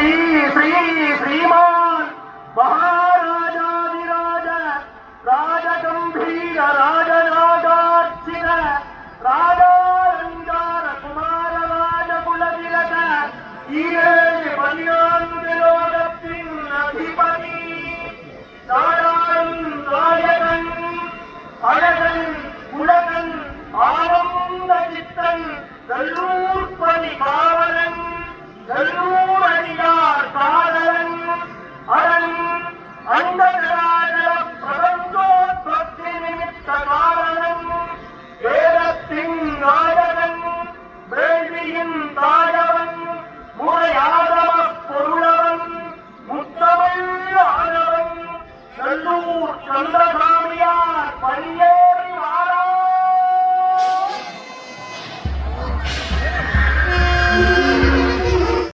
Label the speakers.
Speaker 1: ஸ்ரீ ஸ்ரீ ஸ்ரீமான் மகாராஜாதிராஜ ராஜகம்பீர ராஜராஜார்ச்சித ராஜாலங்கார குமார ராஜகுலதிலக ஈரேழு பதினான்கு லோகத்தின் அதிபதி. நாடாளும் நாயகன் அழகன் உலகன் ஆனந்த சித்தன் நல்லூர் பணி சொந்த சாமியார் பரிய